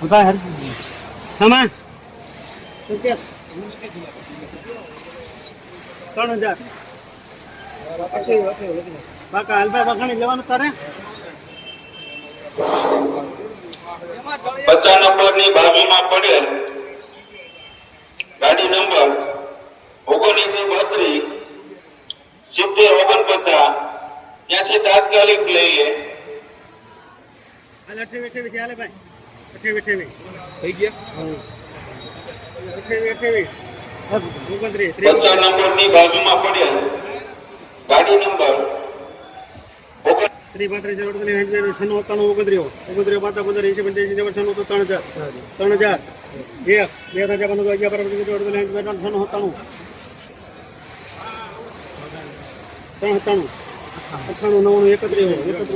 હર. સમા ત્રણ હજાર. બાકા હાલભાઈ વખાણી લેવાનું તારે? પચાસ નંબરની બાજુમાં પડેલ ગાડી નંબર ઓગણીસો બત્રીસ સિત્તેર ઓગણપચાસ. ત્યાંથી તાત્કાલિક લઈએ. હાલ ચાલે અઠેવી હાલે ભાઈ. અઠેવી અઠેવી થઈ ગયા અઠેવી અઠેવી ઓગણત્રીસ પચાસ નંબરની બાજુમાં પડેલ ગાડી નંબર ત્રી પાંત્રીસ હજાર અડતાલીસ છન્નું ત્રણ ઓગણત્રીસ ઓગણત્રીસ પાંચ પંદર એંસી પંચ્યાસી નેવું છન્નું તો ત્રણ હજાર ત્રણ હજાર એક બે હજાર પંદર અગિયાર બાર પંદર અડતાલીસ છન્નું સત્તાણું ત્રણ સત્તાણું અઠ્ઠાણું નવ્વાણું એકત્રીસ એકત્રીસ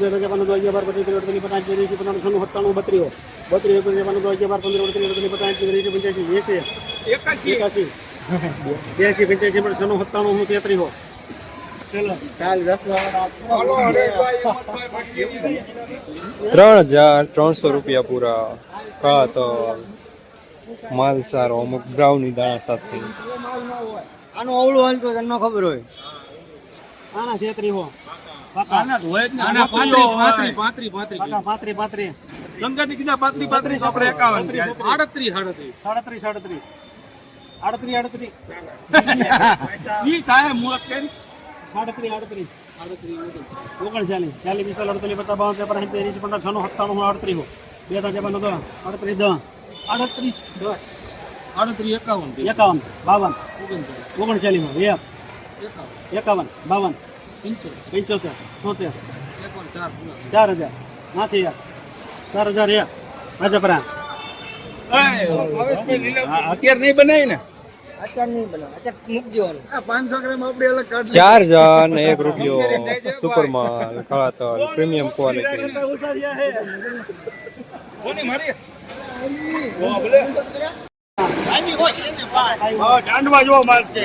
હજાર પંદર અગિયાર બાર પચીસ અડતાલીસ પચાસ એંસી પચાસ છન્નું સત્તાણું બત્રીસો. બત્રીસ એકત્રીસ પંદર અગિયાર બાર પંદર અડતાલીસ અડતાલીસ પચાસ એંસી પંચ્યાસી એસી. એકાસી એકાસી બ્યાસી પંચ્યાસી પણ છનું સત્તાણું હું તેત્રીસો ત્રણ હજાર ત્રણસો રૂપિયા પૂરા. કા તો માલ સારો અમુક બ્રાઉની દાણા સાથે. આનું અવળું હાલ તો તમને ખબર હોય. આના છેતરી હો. આના પાંત્રી પાંત્રી પાંત્રી પાંત્રી પાંત્રી ગંગાની કીધા પાંત્રી પાંત્રીસ આપણે એકાવન આડત્રીસ આડત્રીસ સાડત્રીસ સાડત્રીસ આડત્રીસ આડત્રી ઈ થાય મુળક કેમ આડત્રીસ આડત્રી. ઓગણ ચાલીસ. પિસ્તાલીસ અડતાલીસ પચાસ બાવન ત્રેપન છનું સત્તાણું આડત્રીસ બે ત્રણ ચાર પાંચ દસ. આડત્રીસ દસ. આડત્રીસ દસ. આડત્રીસ એકાવન. એકાવન. બાવન. ઓગણચાલીસ. ઓગણચાલીસ એક એકાવન બાવન પંચોતેર છોતેર ચાર હજાર નાથી યાર ચાર હજાર એક આજે પરા અત્યારે નહીં બનાવી ને? ચાર હજાર એક રૂપિયો સુપર માલ પ્રીમિયમ ક્વોલિટી. દાંડવા જોવા મારશે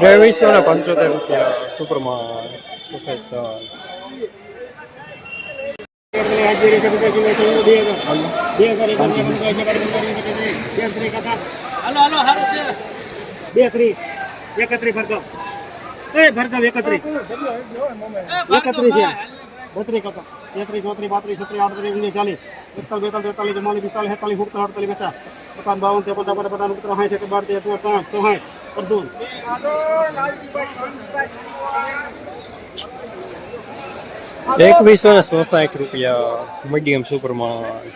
ત્રેવીસો ને પંચોતેર રૂપિયા સુપર માલ સફેદ તલ હાલો હાલો હાલો છે બે ત્રી એકત્રી ભરગવ એ ભરગવ એકત્રી એકત્રી છે બત્રી કપા તેત્રીસ ચોત્રીસ પાંત્રીસ છત્રીસ આડત્રીસ ઓગણીસ ચાલીસ એકતાલીસ બેતાલીસ તેતાલીસ ચુમ્માલીસ પિસ્તાલીસ છેતાલીસ સુડતાલીસ અડતાલીસ પચાસ પચાસ બાવન ત્રેપન ચોપન પચાસ ઉત્તર સાઠ એક બાર તેર પાંચ ચોસાઠ અડધું એકવીસો ને સોસાઠ રૂપિયા મીડિયમ સુપર માલ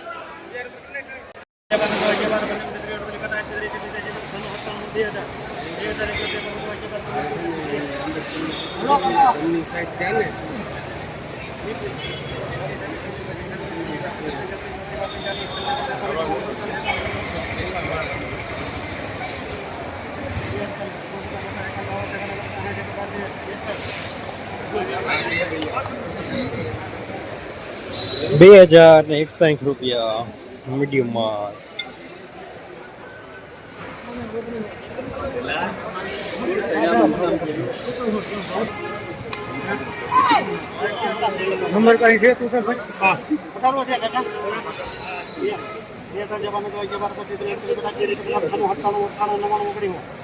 બે હજાર ને એકસાઠ રૂપિયા મીડિયમ માલ નંબર કઈ છે તું સર? હા. છે કાકા. બે ત્રણ જવાનું તો અગિયાર પછી પચાસ છન્નું સત્તાણું અઠ્ઠાણું અઠ્ઠાણું નવ્વાણું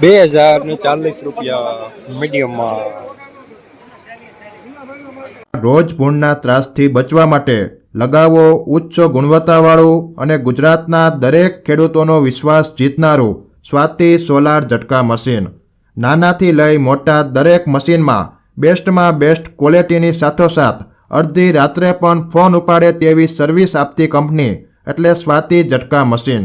બે હજાર ને ચાલીસ રૂપિયા મીડિયમમાં. રોજ ભૂણના ત્રાસથી બચવા માટે લગાવો ઉચ્ચ ગુણવત્તાવાળું અને ગુજરાતના દરેક ખેડૂતોનો વિશ્વાસ જીતનારું સ્વાતિ સોલાર ઝટકા મશીન. નાનાથી લઈ મોટા દરેક મશીનમાં બેસ્ટમાં બેસ્ટ ક્વોલિટીની સાથોસાથ અડધી રાત્રે પણ ફોન ઉપાડે તેવી સર્વિસ આપતી કંપની એટલે સ્વાતિ ઝટકા મશીન.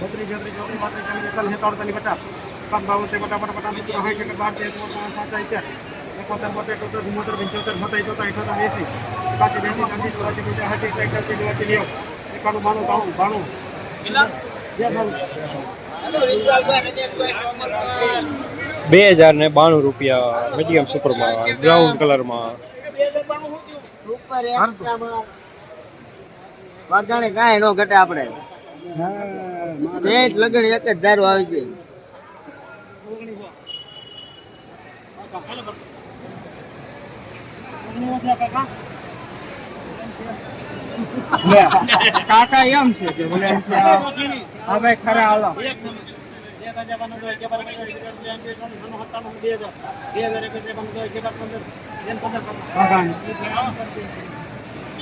બત્રીસ તેત્રીસ ચોત્રીસ પાંત્રીસ ચાલીસ એકતાલીસ એકાવન પચાસ. બાવન ત્રેપન પચાસ પચાસ મિત્ર સાઠ એકર બાર તેર ચોર પાંચ ઇત્યાર એકોતેર બોતેર તોતેર ચુમ્મોતેર પંચોતેર સત્તાવીસ ચોત્રીસ અઠોતેર એસી. એકાસી બ્યાસી ત્યાંસી ચોરાસી પંચ્યાસી સાઠી એકાસી નેવું. એકાણું બાણું બાણું બાણું. બે હજાર ને બાણું રૂપિયા મીડિયમ સુપરમાં બ્રાઉન કલરમાં. એકટામાં કાંઈ ન ઘટે આપણે. એક લગન એક જ ધારો આવે છે કાકા એમ છે કે બે આ ભાઈ ખરા હાલો.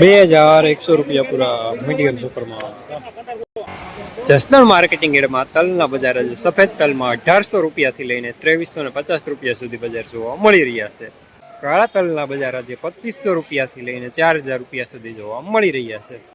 બે હજાર એકસો રૂપિયા પૂરા મીડિયમ સુપરમાં. જસનલ માર્કેટિંગ એડમાં તલના બજાર આજે સફેદ તલમાં અઢારસો રૂપિયાથી લઈને ત્રેવીસો ને પચાસ રૂપિયા સુધી બજાર જોવા મળી રહ્યા છે. કાળા તલના બજાર આજે પચીસો રૂપિયાથી લઈને ચાર હજાર રૂપિયા સુધી જોવા મળી રહ્યા છે.